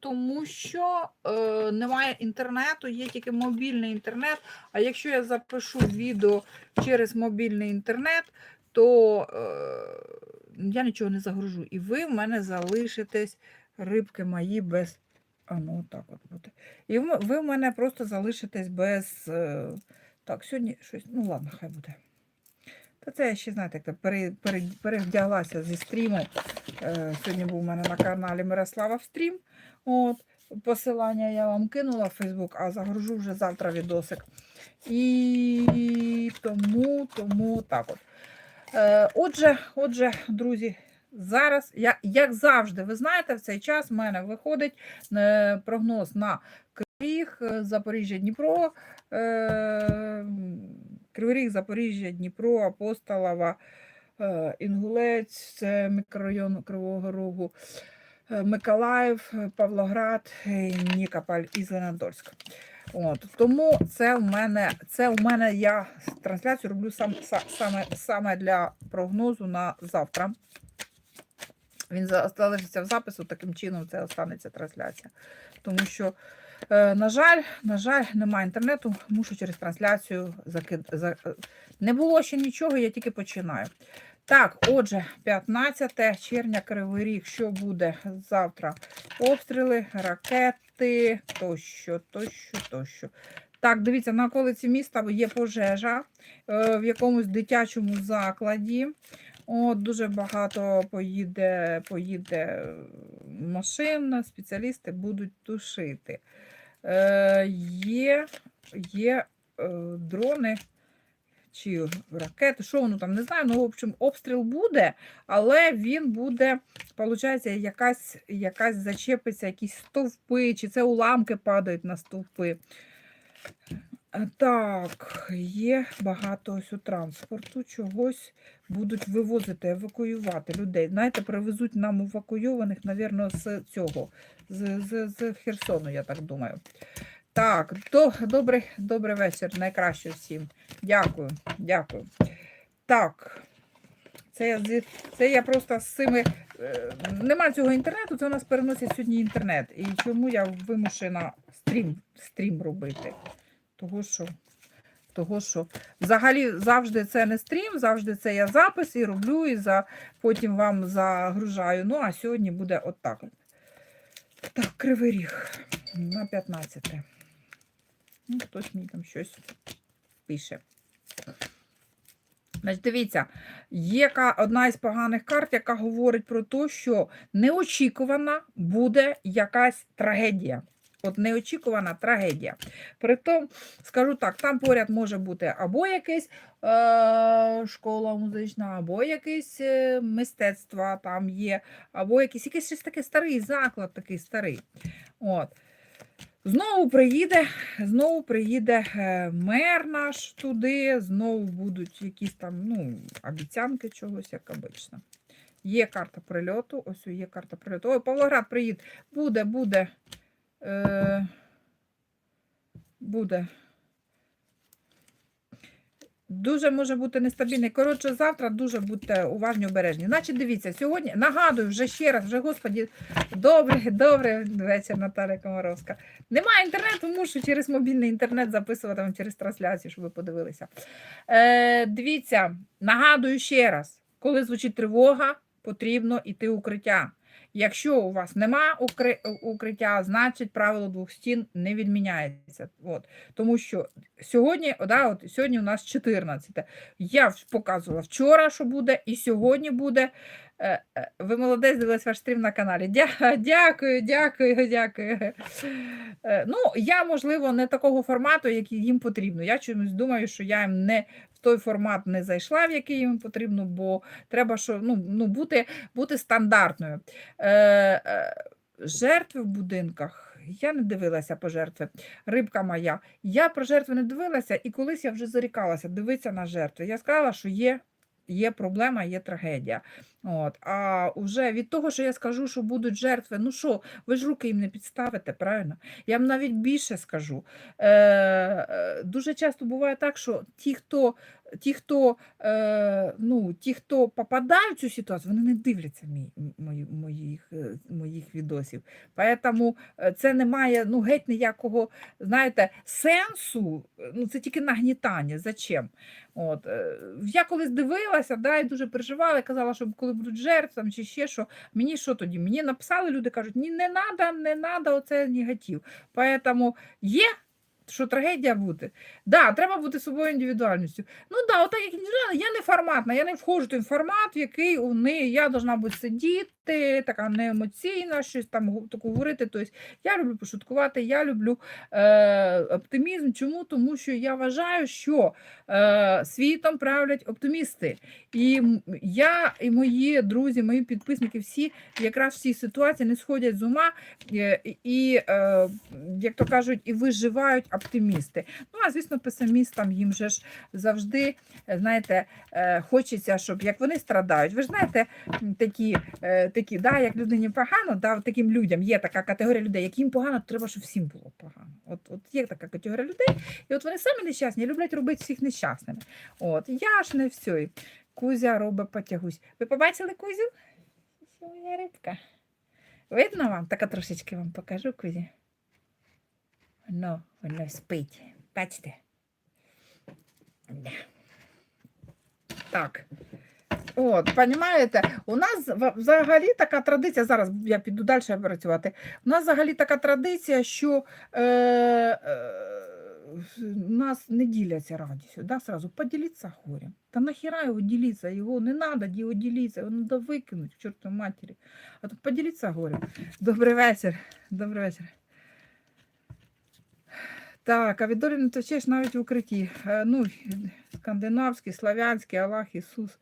тому що е, немає інтернету, є тільки мобільний інтернет. А якщо я запишу відео через мобільний інтернет, то е, я нічого не загружу. І ви в мене залишитесь, рибки мої, без. А ну так от буде. І ви в мене просто залишитесь без. е, Так, сьогодні щось. Ну ладно, хай буде. Та це я ще, знаєте, як пере, пере, перевдяглася зі стріму. Е, сьогодні був у мене на каналі Мирослава стрім. От, посилання я вам кинула в Фейсбук, а загружу вже завтра відосик. І тому, тому так от. Е, отже, отже, друзі, зараз, я, як завжди, ви знаєте, в цей час в мене виходить е, прогноз на Кривий Ріг, е, Запоріжжя, Дніпро, е, Кривий Запоріжжя, Дніпро, Апостолова, Інгулець, це мікрорайон Кривого Рогу, Миколаїв, е, Павлоград, е, Нікополь і Зеленодольськ. От, тому це в мене, це в мене я трансляцію роблю сам, са- саме, саме для прогнозу на завтра. Він за- залишиться в запису, таким чином це останеться трансляція. Тому що, е, на жаль, на жаль, немає інтернету, мушу через трансляцію закид... за... е, Не було ще нічого, я тільки починаю. Так, отже, 15 червня Кривий Ріг, що буде завтра? Обстріли, ракети, тощо, тощо, тощо. Так, дивіться, на околиці міста є пожежа е, в якомусь дитячому закладі. От, дуже багато поїде, поїде машин, спеціалісти будуть тушити. Е, є є е, дрони чи ракети, що воно там, не знаю, ну, в общем, обстріл буде, але він буде, виходить, якась, якась зачепиться, якісь стовпи, чи це уламки падають на стовпи. Так, є багато ось у транспорту, чогось будуть вивозити, евакуювати людей. Знаєте, привезуть нам евакуйованих, мабуть, з цього, з, з, з Херсону, я так думаю. Так, до, добрий, добрий вечір, найкраще всім. Дякую, дякую. Так, це я, це я просто з цими. е, Нема цього інтернету, це у нас переносять сьогодні інтернет. І чому я вимушена стрім, стрім робити? Того, що, того, що взагалі завжди це не стрім, завжди це я запис і роблю, і за, потім вам загружаю. Ну, а сьогодні буде отак. от. Так, кривий ріг на 15. Ну, хтось мені там щось пише. Значить, дивіться, є одна із поганих карт, яка говорить про те, що неочікувана буде якась трагедія. От неочікувана трагедія. Притом, скажу так, там поряд може бути або якась е- школа музична, або якесь е, мистецтво там є, або якийсь, якийсь щось такий старий заклад, такий старий. От. Знову приїде, знову приїде е, мер наш туди, знову будуть якісь там ну, обіцянки чогось, як обично. Є карта прильоту, ось є карта прильоту. Ой, Павлоград приїде. Буде, буде. Е, буде. Дуже може бути нестабільний. Коротше, завтра дуже будьте уважні, обережні. Значить, дивіться, сьогодні нагадую вже ще раз, вже господі, добрий, добрий вечір, Наталя Комаровська. Немає інтернету, мушу через мобільний інтернет записувати вам через трансляцію, щоб ви подивилися. Е, дивіться, нагадую ще раз, коли звучить тривога, потрібно йти укриття. Якщо у вас нема укри- укриття, значить правило двох стін не відміняється. От. Тому що сьогодні, да, от, сьогодні у нас 14. Я показувала вчора, що буде, і сьогодні буде. Е, е, Ви молодець, дивилась ваш стрім на каналі. Дя- Дякую, дякую, дякую. Е, Ну, я, можливо, не такого формату, який їм потрібно. Я чомусь думаю, що я їм не в той формат не зайшла, в який їм потрібно, бо треба що, ну, ну, бути, бути стандартною. Жертви в будинках. Я не дивилася по жертви. Рибка моя. Я про жертви не дивилася, і колись я вже зарікалася дивитися на жертви. Я сказала, що є, є проблема, є трагедія. От. А вже від того, що я скажу, що будуть жертви, ну що, ви ж руки їм не підставите, правильно? Я вам навіть більше скажу. Е, е, дуже часто буває так, що ті, хто ті, хто, е, ну, ті, хто попадають в цю ситуацію, вони не дивляться мій, мої, моїх, е, моїх відосів. Поэтому е, це не має ну, геть ніякого, знаєте, сенсу. е, Ну, це тільки нагнітання. Зачем? От, я колись дивилася, да, і дуже переживала, і казала, що коли будуть жертви чи ще що, мені що тоді? Мені написали люди, кажуть, ні, не треба, не треба, оце негатив. Поэтому є, що трагедія буде. Да, треба бути собою індивідуальністю. Ну да, отак як індивідуальна, я не форматна, я не входжу в той формат, в який у неї я должна бути сидіти, така не емоційна, щось там таку говорити. Тобто я люблю пошуткувати, я люблю е, оптимізм. Чому? Тому що я вважаю, що е, світом правлять оптимісти. І я, і мої друзі, мої підписники, всі якраз в цій ситуації не сходять з ума е, і, е, як то кажуть, і виживають оптимісти. Ну, а звісно, песимістам їм же ж завжди, знаєте, е, хочеться, щоб як вони страдають. Ви ж знаєте, такі, е, такі да, як людині погано, да, таким людям є така категорія людей, яким погано, то треба, щоб всім було погано. От, от є така категорія людей, і от вони самі нещасні, люблять робити всіх нещасними. От, я ж не все. Кузя робить потягусь. Ви побачили Кузю? Моя рибка. Видно вам? Так трошечки вам покажу, Кузі. Воно, воно спить. Бачите? Так. От, понімаєте, у нас взагалі така традиція, зараз я піду далі працювати. У нас взагалі така традиція, що е, е, нас не діляться радістю. Да, сразу поділіться горем. Та нахіра його ділитися, його не треба його ділитися, його треба викинути, чорту матері. А тут поділіться горем. Добрий вечір. Добрий вечір. Так, а від долі не втечеш навіть в укритті. Е, Ну, скандинавський, славянський, Аллах, Ісус.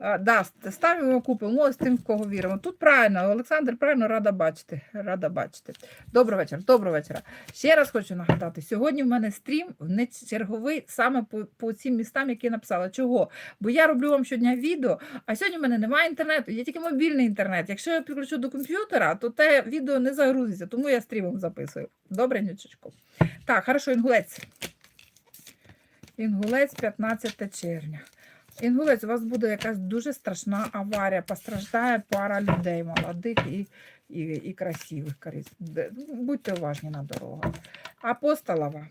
Да, ставимо купу, ну, з тим, в кого віримо. Тут правильно, Олександр, правильно рада бачити. Рада бачити. Добрий вечір, доброго вечора. Ще раз хочу нагадати: сьогодні в мене стрім не черговий саме по, по цим містам, які я написала. Чого? Бо я роблю вам щодня відео, а сьогодні в мене немає інтернету, є тільки мобільний інтернет. Якщо я підключу до комп'ютера, то те відео не загрузиться, тому я стрімом записую. Добре, нічечко. Так, хорошо, інгулець. Інгулець 15 червня. Інгулець, у вас буде якась дуже страшна аварія. Постраждає пара людей молодих і, і, і красивих. Будьте уважні на дорогах. Апостолова.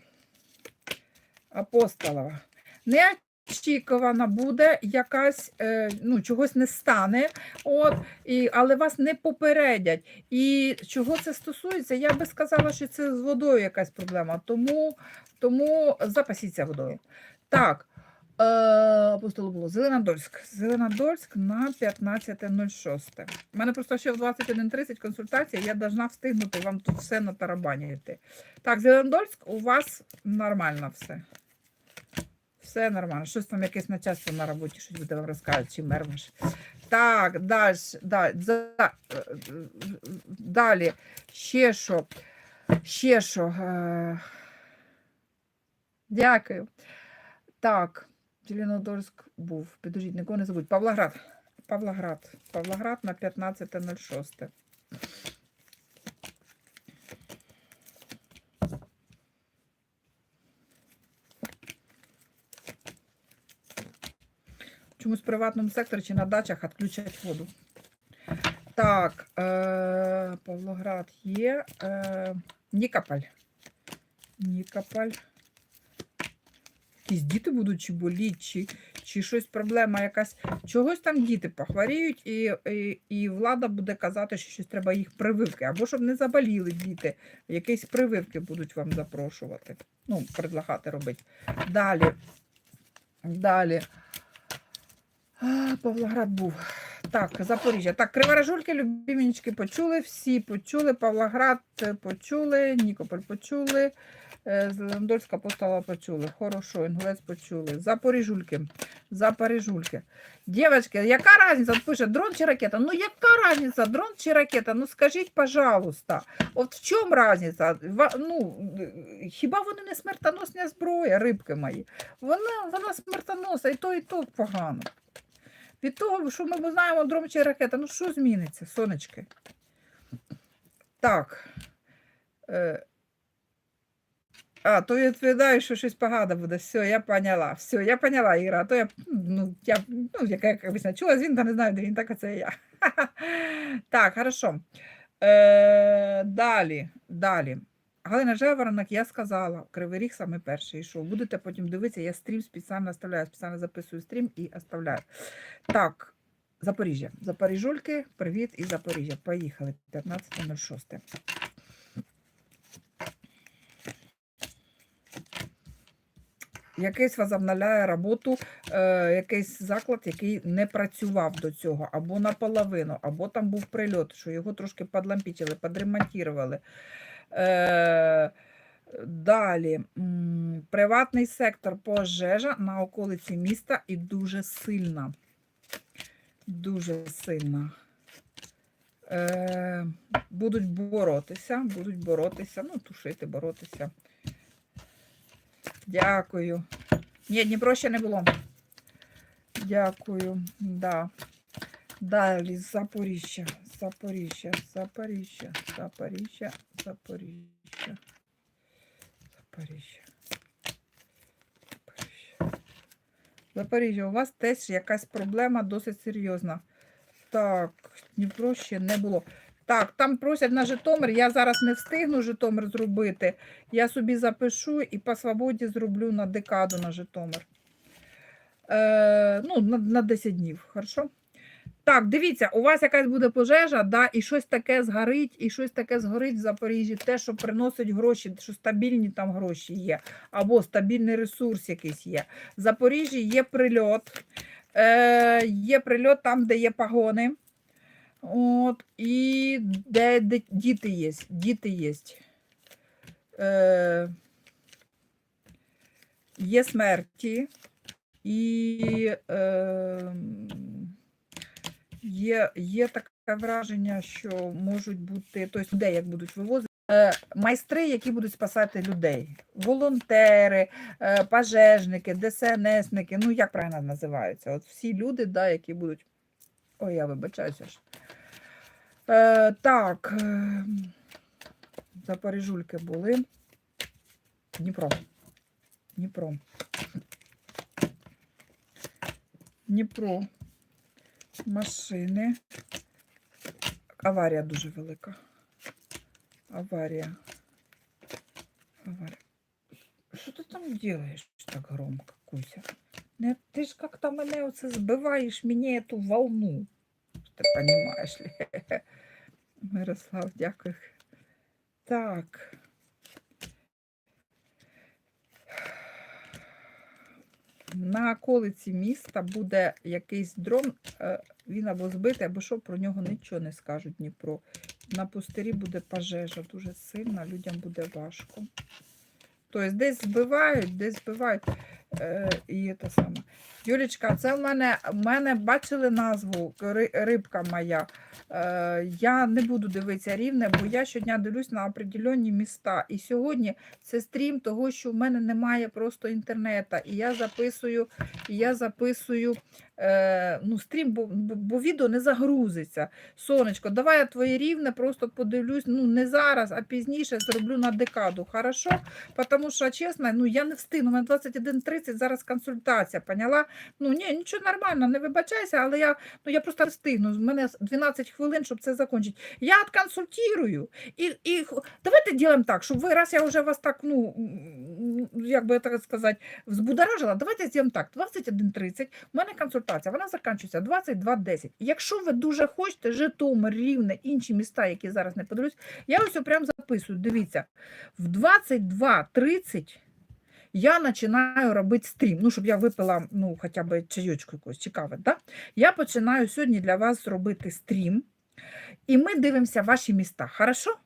Апостолова. Неочікувана буде якась, е, ну, чогось не стане, от, і, але вас не попередять. І чого це стосується, я би сказала, що це з водою якась проблема. Тому, тому запасіться водою. Так. Е, Апостолу було Зеленодольськ. Зеленодольськ на 15.06. У мене просто ще в 21.30 консультація, я должна встигнути вам тут все на. Так, Зеленодольськ, у вас нормально все. Все нормально. Щось там якесь начальство на роботі, щось буде вам розказувати, чи мер ваш. Так, далі, далі, е, далі. Ще що? Ще що? Е, Дякую. Так, Зеленодольськ був. Підождіть, нікого не забудь. Павлоград. Павлоград. Павлоград на 15.06. Чомусь в приватному секторі чи на дачах відключать воду. Так, е, Павлоград є. Е, Нікополь. Нікополь. Якісь діти будуть чи боліть, чи, чи щось проблема якась. Чогось там діти похворіють, і, і, і влада буде казати, що щось треба їх прививки. Або щоб не заболіли діти, якісь прививки будуть вам запрошувати. Ну, предлагати робити. Далі. Далі. Павлоград був. Так, Запоріжжя. Так, Криворожульки, любімінечки почули, всі почули, Павлоград е, почули, Нікополь почули, е, Зелендольська постала почули. Хорошо, Інгулець почули. Запоріжульки. Запоріжульки. Дівчатки, яка різниця? Пише, дрон чи ракета? Ну яка різниця, дрон чи ракета? Ну скажіть, пожалуйста, от в чому різниця? Ну, хіба вони не смертоносна зброя, рибки мої? Вона, вона смертоносна, і то, і то погано. Від того, що ми знаємо дрон чи ракета, ну що зміниться, сонечки? Так. Е, А, то я відповідаю, що щось погано буде. Все, я поняла. Все, я поняла, Іра. А то я, ну, я, ну, яка якось чула дзвінка, не знаю, де він, так оце я. Так, хорошо. Е, далі, далі. Галина Жеворонок, я сказала, Кривий Ріг саме перший йшов. Будете потім дивитися, я стрім спеціально оставляю, спеціально записую стрім і оставляю. Так, Запоріжжя. Запоріжульки, привіт із Запоріжжя. Поїхали. 15.06. Якийсь возобновляє роботу, е, якийсь заклад, який не працював до цього, або наполовину, або там був прильот, що його трошки подлампічили, подремонтували. Е, далі, приватний сектор пожежа на околиці міста і дуже сильна. Дуже сильна. Е, будуть боротися, будуть боротися, ну, тушити, боротися. Дякую. Ні, Дніпро ще не було. Дякую. Да. Далі Запоріжжя, Запоріжжя, Запоріжжя, Запоріжжя, Запоріжжя. Запоріжжя. Запоріжжя. У вас теж якась проблема досить серйозна. Так, Дніпро ще не було. Так, там просять на Житомир. Я зараз не встигну Житомир зробити. Я собі запишу і по свободі зроблю на декаду на Житомир. Е, ну, на, на 10 днів, хорошо? Так, дивіться, у вас якась буде пожежа, да, і щось таке згорить, і щось таке згорить в Запоріжжі, те, що приносить гроші, що стабільні там гроші є, або стабільний ресурс якийсь є. В Запоріжжі є прильот, е, є прильот там, де є погони. От, і де, де діти є. Діти є. Е, є смерті і е, є, є таке враження, що можуть бути, тобто людей, як будуть вивозити. е, Майстри, які будуть спасати людей, волонтери, е, пожежники, ДСНСники, ну як правильно називаються? От всі люди, да, які будуть. Ой, я вибачаюся. Е, так, е, Запоріжульки були. Дніпро. Дніпро. Дніпро. Машини. Аварія дуже велика. Аварія. Аварія. Що ти там делаешь так громко, Куся? Не, ти ж как-то мене оце збиваєш мені эту волну. Ти ли? Мирослав, дякую. Так. На околиці міста буде якийсь дрон, е, він або збитий, або що, про нього нічого не скажуть Дніпро. На пустирі буде пожежа дуже сильна, людям буде важко. Тобто десь збивають, десь збивають. Е, і те саме. Юлічка, це в мене, в мене бачили назву рибка моя. Е, я не буду дивитися рівне, бо я щодня дивлюсь на определенні міста. І сьогодні це стрім того, що в мене немає просто інтернету. І я записую, і я записую е, ну, стрім, бо, бо, бо відео не загрузиться. Сонечко, давай я твоє рівне просто подивлюсь. Ну, не зараз, а пізніше зроблю на декаду. Хорошо? Тому що, чесно, ну я не встигну. У мене 21.30 зараз консультація. Поняла? Ну ні, нічого нормально, не вибачайся, але я, ну, я просто встигну. У мене 12 хвилин, щоб це закінчити. Я отконсультирую. І, і давайте зробимо так, щоб ви, раз я вже вас так, ну, як би так сказати, взбудоражила, давайте зробимо так. 21.30, у мене консультація, вона закінчується 22.10. Якщо ви дуже хочете, Житомир, Рівне, інші міста, які зараз не подивлюсь, я ось прям записую. Дивіться, в 22.30 я починаю робити стрім. Ну, щоб я випила ну, хоча б чайочку якусь цікаве. Да? Я починаю сьогодні для вас робити стрім, і ми дивимося ваші міста. Хорошо?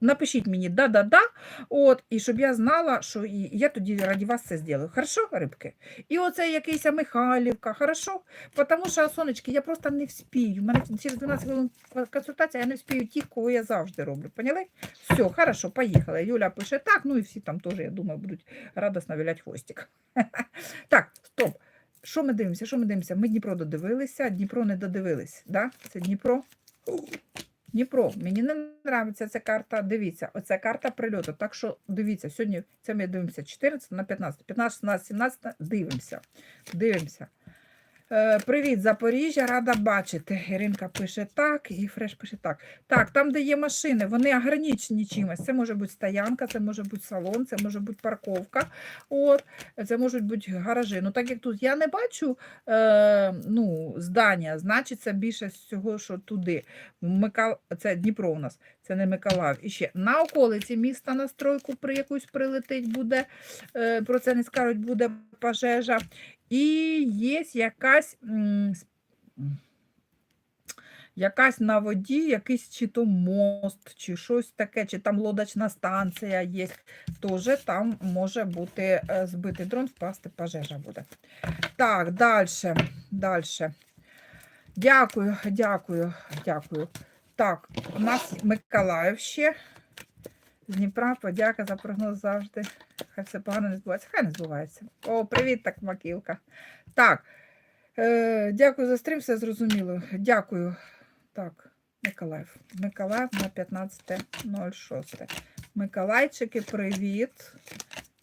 Напишіть мені да-да-да, от, і щоб я знала, що я тоді раді вас це зроблю. Хорошо, рибки? І оце якийсь Михайлівка, хорошо? Тому що, сонечки, я просто не вспію. У мене через 12 хвилин консультація, я не вспію ті, кого я завжди роблю. Поняли? Все, хорошо, поїхали. Юля пише так, ну і всі там теж, я думаю, будуть радосно вилять хвостик. Так, стоп. Що ми дивимося? Що ми дивимося? Ми Дніпро додивилися, Дніпро не додивились. Да? Це Дніпро. Дніпро, мені не подобається ця карта. Дивіться, оця карта прильоту. Так що дивіться, сьогодні це ми дивимося 14 на 15, 15, 16, 17, дивимося. Дивимося. Е, Привіт, Запоріжжя, рада бачити. Іринка пише так, і Фреш пише так. Так, там, де є машини, вони ограничені чимось. Це може бути стоянка, це може бути салон, це може бути парковка. От, це можуть бути гаражі. Ну, так як тут я не бачу е, ну, здання, значить це більше всього, що туди. Микал... Це Дніпро у нас, це не Миколаїв. І ще на околиці міста на стройку при якусь прилетить буде, е, про це не скажуть, буде пожежа. І є якась. Якась на воді, якийсь чи то мост, чи щось таке, чи там лодочна станція є. Теж там може бути е, збитий дрон, впасти пожежа буде. Так, далі. Далі. Дякую, дякую, дякую. Так, у нас Миколаїв ще. З Дніпра, подяка за прогноз завжди. Хай все погано не збувається. Хай не збувається. О, привіт, так, Макілка. Так. Е, дякую за стрім, все зрозуміло. Дякую. Так, Миколаїв. Миколаїв на 15.06. Миколайчики, привіт.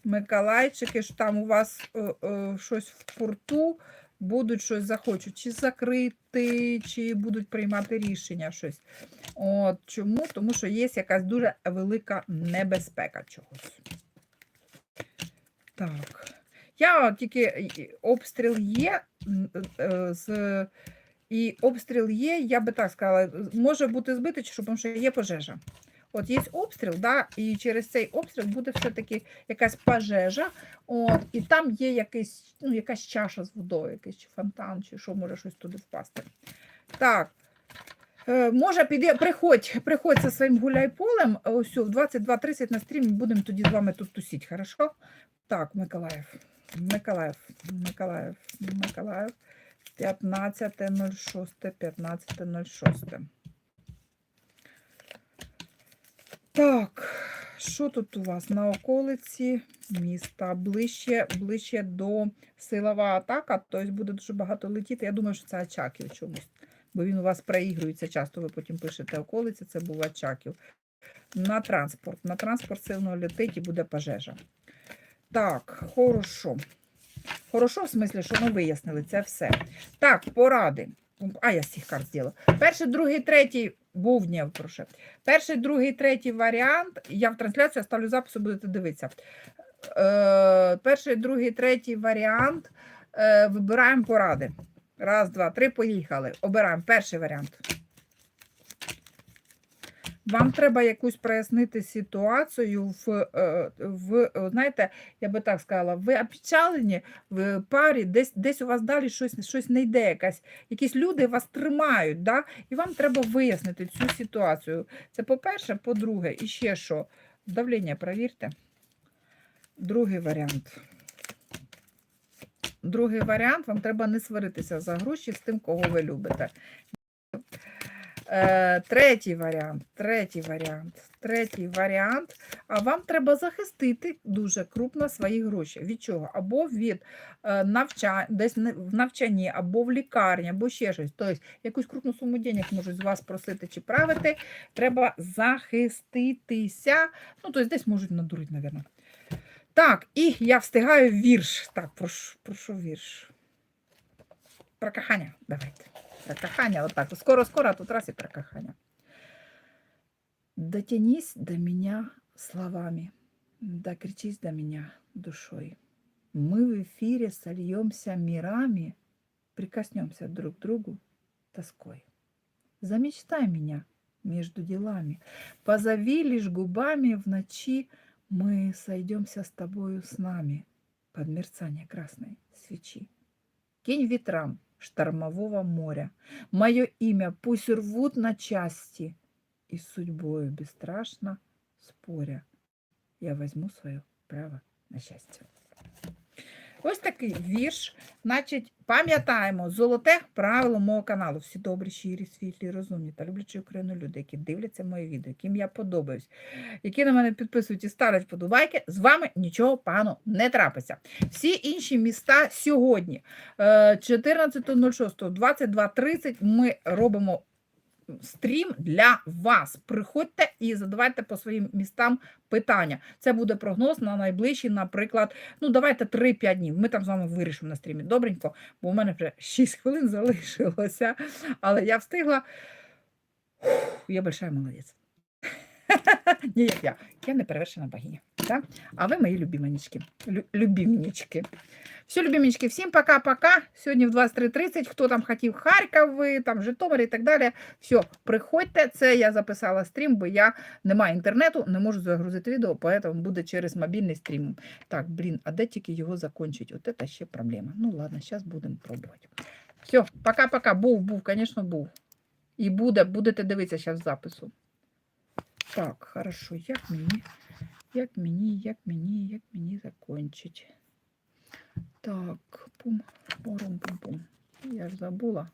Миколайчики, що там у вас е, е, щось в порту, будуть щось захочуть, чи закрити, чи будуть приймати рішення щось. От чому? Тому що є якась дуже велика небезпека чогось. Так. Я тільки обстріл є е, з. І обстріл є, я би так сказала, може бути збитий, тому що є пожежа. От є обстріл, да, і через цей обстріл буде все-таки якась пожежа, от, і там є якийсь, ну, якась чаша з водою, якийсь чи фонтан, чи що може щось туди впасти. Так. Е, Може, піде, приходь, приходь зі своїм гуляй-полем, ось о, в 22.30 на стрімі будемо тоді з вами тут тусіть, хорошо? Так, Миколаїв, Миколаїв, Миколаїв, Миколаїв, 15.06, 15.06. Так, що тут у вас на околиці міста? Ближче, ближче до силова атака, тобто буде дуже багато летіти. Я думаю, що це Очаків чомусь, бо він у вас проігрується часто, ви потім пишете околиці, це був Очаків. На транспорт. На транспорт сильно летить і буде пожежа. Так, хорошо. Хорошо, в смислі, що ми вияснили це все. Так, поради. А, я з цих карт зробила. Перший, другий, третій був ні, прошу. Перший, другий, третій варіант. Я в трансляцію ставлю запис, будете дивитися. Е, перший, другий, третій варіант. Е, вибираємо поради. Раз, два, три, поїхали. Обираємо перший варіант. Вам треба якусь прояснити ситуацію в, е, в е, знаєте, я би так сказала, ви опечалені в парі, десь, десь у вас далі щось, щось не йде, якась, якісь люди вас тримають, да? і вам треба вияснити цю ситуацію. Це по-перше, по-друге, і ще що? Давлення провірте. Другий варіант. Другий варіант, вам треба не сваритися за гроші з тим, кого ви любите. Е, третій варіант, третій варіант, третій варіант. А вам треба захистити дуже крупно свої гроші. Від чого? Або від е, навчання, десь в навчанні, або в лікарні, або ще щось. Тобто якусь крупну суму денег можуть з вас просити чи правити. Треба захиститися. Ну, тобто десь можуть надурити, мабуть. Так, і я встигаю вірш. Так, прошу, прошу вірш. Про кохання. Давайте. Про кохання, вот так. Скоро-скоро, а тут раз и про кохання. Дотянись до меня словами, докричись до меня душой. Мы в эфире сольемся мирами, прикоснемся друг к другу тоской. Замечтай меня между делами, позови лишь губами в ночи, мы сойдемся с тобою с нами под мерцание красной свечи. Кинь ветрам штормового моря. Мое имя пусть рвут на части, и с судьбою бесстрашно споря. Я возьму свое право на щастя. Ось такий вірш. Значить, пам'ятаємо золоте правило мого каналу. Всі добрі, щирі, світлі, розумні та люблячі Україну люди, які дивляться мої відео, яким я подобаюсь, які на мене підписують і ставлять подобайки, з вами нічого пану не трапиться. Всі інші міста сьогодні, е, 14.06, 22.30 ми робимо стрім для вас. Приходьте і задавайте по своїм містам питання. Це буде прогноз на найближчі, наприклад, ну давайте 3-5 днів. Ми там з вами вирішимо на стрімі. Добренько, бо у мене вже 6 хвилин залишилося, але я встигла. Фух, Я большая молодець. Ні, як я. Я не перевершена богиня. Да? А ви мої любименечки. Лю- любименечки. Все, любименечки, всім пока-пока. Сьогодні в 23.30. Хто там хотів Харків, там Житомир і так далі. Все, приходьте. Це я записала стрім, бо я не маю інтернету, не можу загрузити відео, поэтому буде через мобільний стрім. Так, блін, а де тільки його закончить? От це ще проблема. Ну ладно, зараз будемо пробувати. Все, пока-пока. Був, був, звісно, був. І буде, будете дивитися зараз запису. Так, хорошо, як мені, як мені, як мені, як мені закончить. Так, пум, пум, пум, пум. Я ж забула,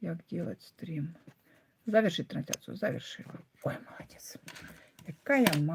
як делать стрім. Завершить трансляцию, завершила. Ой, молодец. Какая ма.